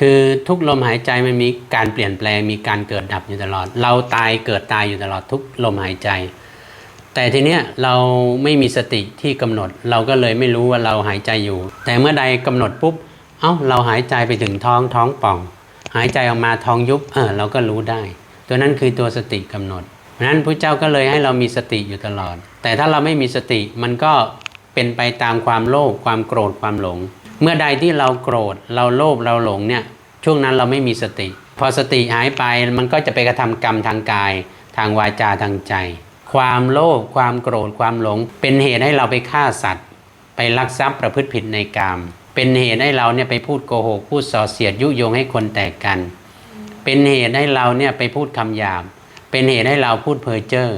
คือทุกลมหายใจมันมีการเปลี่ยนแปลงมีการเกิดดับอยู่ตลอด เราตายเกิดตายอยู่ตลอดทุกลมหายใจ แต่ทีเนี้ยเราไม่มีสติที่กำหนด เราก็เลยไม่รู้ว่าเราหายใจอยู่ แต่เมื่อใดกำหนดปุ๊บเอ้าเราหายใจไปถึงท้องท้องป่อง หายใจออกมาท้องยุบเออเราก็รู้ได้ ตัวนั้นคือตัวสติกำหนดเพราะนั้นพระเจ้าก็เลยให้เรามีสติอยู่ตลอด แต่ถ้าเราไม่มีสติมันก็เป็นไปตามความโลภความโกรธความหลง เมื่อใดที่เราโกรธเราโลภเราหลงเนี่ยช่วงนั้นเราไม่มีสติ พอสติหายไปมันก็จะไปกระทำกรรมทางกาย ทางวาจาทางใจ ความโลภความโกรธความหลง เป็นเหตุให้เราไปฆ่าสัตว์ ไปลักทรัพย์ประพฤติผิดในกามเป็นเหตุให้เราเนี่ยไปพูดโกหกพูดส่อเสียดยุยงให้คนแตกกัน เป็นเหตุให้เราเนี่ยไปพูดคำหยาบเป็นเหตุให้เราพูดเพ้อเจ้อ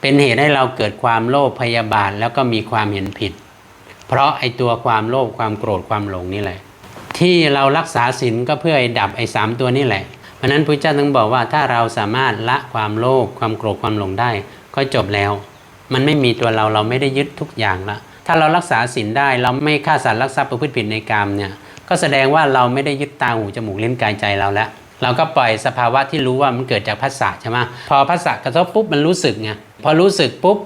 เป็นเหตุให้เราเกิดความโลภพยาบาทแล้วก็มีความเห็นผิด เพราะไอตัวความโลภความโกรธความหลงนี่แหละ ที่เรารักษาศีลก็เพื่อไอดับไอสามตัวนี่แหละเพราะนั้นพระเจ้าถึงบอกว่าถ้าเราสามารถละความโลภความโกรธความหลงได้ ก็จบแล้ว มันไม่มีตัวเราเราไม่ได้ยึดทุกอย่างละถ้าเรารักษาศีลได้เราไม่ฆ่าสัตว์ลักทรัพย์ประพฤติผิดในกามเนี่ยก็แสดงว่าเราไม่ได้ยึดตาหูจมูกลิ้นกายใจเราแล้วเราก็ปล่อยสภาวะที่รู้ว่ามันเกิดจากภาษาใช่ไหมพอภาษากระทบปุ๊บมันรู้สึกไงพอรู้สึกปุ๊บ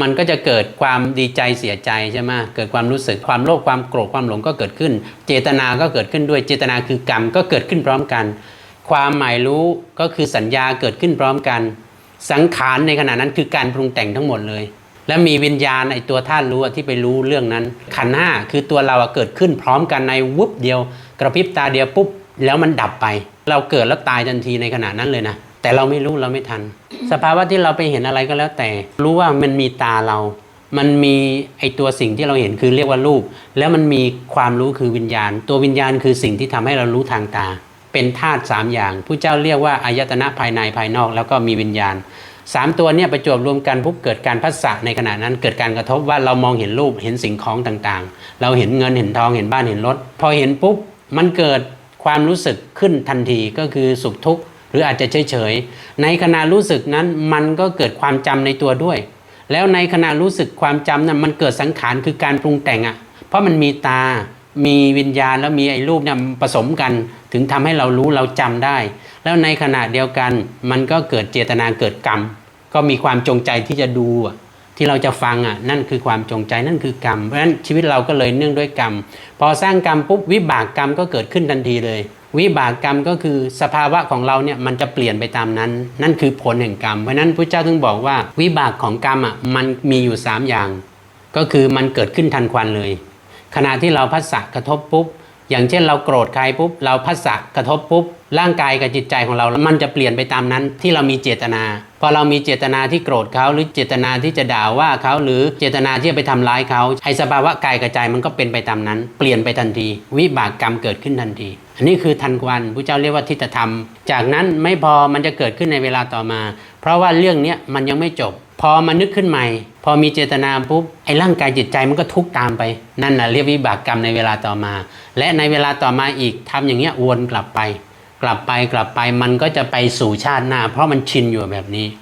มันก็จะเกิดความดีใจเสียใจใช่ไหมเกิดความรู้สึกความโลภความโกรธความหลงก็เกิดขึ้น เจตนาก็เกิดขึ้นด้วยเจตนาคือกรรมก็เกิดขึ้นพร้อมกัน ความหมายรู้ก็คือสัญญาเกิดขึ้นพร้อมกัน สังขารในขณะนั้นคือการปรุงแต่งทั้งหมดเลย และมีวิญญาณไอตัวธาตุรู้ที่ไปรู้เรื่องนั้น ขันห้าคือตัวเราเกิดขึ้นพร้อมกันในวุบเดียว กระพริบตาเดียวปุ๊บแล้วมันดับไป เราเกิดแล้วตายทันทีในขณะนั้นเลยนะ แต่เราไม่รู้เราไม่ทัน สภาวะที่เราไปเห็นอะไรก็แล้วแต่ รู้ว่ามันมีตาเรา มันมีไอตัวสิ่งที่เราเห็นคือเรียกว่ารูป แล้วมันมีความรู้คือวิญญาณ ตัววิญญาณคือสิ่งที่ทำให้เรารู้ทางตา เป็นธาตุสามอย่างผู้เจ้าเรียกว่าอายตนะภายในภายนอก แล้วก็มีวิญญาณสามตัวเนี่ยประจวบรวมกันปุ๊บเกิดการพัสสะในขณะนั้นเกิดการกระทบว่าเรามองเห็นรูปเห็นสิ่งของต่างๆ เราเห็นเงินเห็นทองเห็นบ้านเห็นรถ พอเห็นปุ๊บมันเกิดความรู้สึกขึ้นทันทีก็คือสุขทุกข์ หรืออาจจะเฉยๆ ในขณะรู้สึกนั้นมันก็เกิดความจำในตัวด้วย แล้วในขณะรู้สึกความจำนั้นมันเกิดสังขารคือการปรุงแต่งอะ่ะ เพราะมันมีตา มีวิญญาณแล้วมีไอ้รูปเนี่ยผสมกัน ถึงทำให้เรารู้เราจำได้ แล้วในขณะเดียวกันมันก็เกิดเจตนาเกิดกรรม ก็มีความจงใจที่จะดูอะที่เราจะฟังอะนั่นคือความจงใจนั่นคือกรรม เพราะฉะนั้นชีวิตเราก็เลยเนื่องด้วยกรรม พอสร้างกรรมปุ๊บวิบากกรรมก็เกิดขึ้นทันทีเลย วิบากกรรมก็คือสภาวะของเราเนี่ยมันจะเปลี่ยนไปตามนั้น นั่นคือผลแห่งกรรม เพราะนั้นพระเจ้าถึงบอกว่าวิบากของกรรมอะมันมีอยู่ 3 อย่าง ก็คือมันเกิดขึ้นทันควันเลย ขณะที่เราพัสสะกระทบปุ๊บ อย่างเช่นเราโกรธใครปุ๊บเราพัสสะกระทบปุ๊บร่างกายกับจิตใจของเรา มันจะเปลี่ยนไปตามนั้นที่เรามีเจตนา พอเรามีเจตนาที่โกรธเขาหรือเจตนาที่จะด่าว่าเขาหรือเจตนาที่จะไปทำร้ายเขาไอสภาวะกายกับใจมันก็เป็นไปตามนั้น เปลี่ยนไปทันที วิบากกรรมเกิดขึ้นทันที อันนี้คือทันควันพระเจ้าเรียกว่าทิฏฐธรรม จากนั้นไม่พอมันจะเกิดขึ้นในเวลาต่อมา เพราะว่าเรื่องนี้มันยังไม่จบ พอมานึกขึ้นใหม่ พอมีเจตนาปุ๊บไอ้ร่างกายจิตใจมันก็ทุกตามไป นั่นนะเรียกวิบากกรรมในเวลาต่อมา และในเวลาต่อมาอีกทำอย่างเงี้ยวนกลับไป กลับไปกลับไปมันก็จะไปสู่ชาติหน้า เพราะมันชินอยู่แบบนี้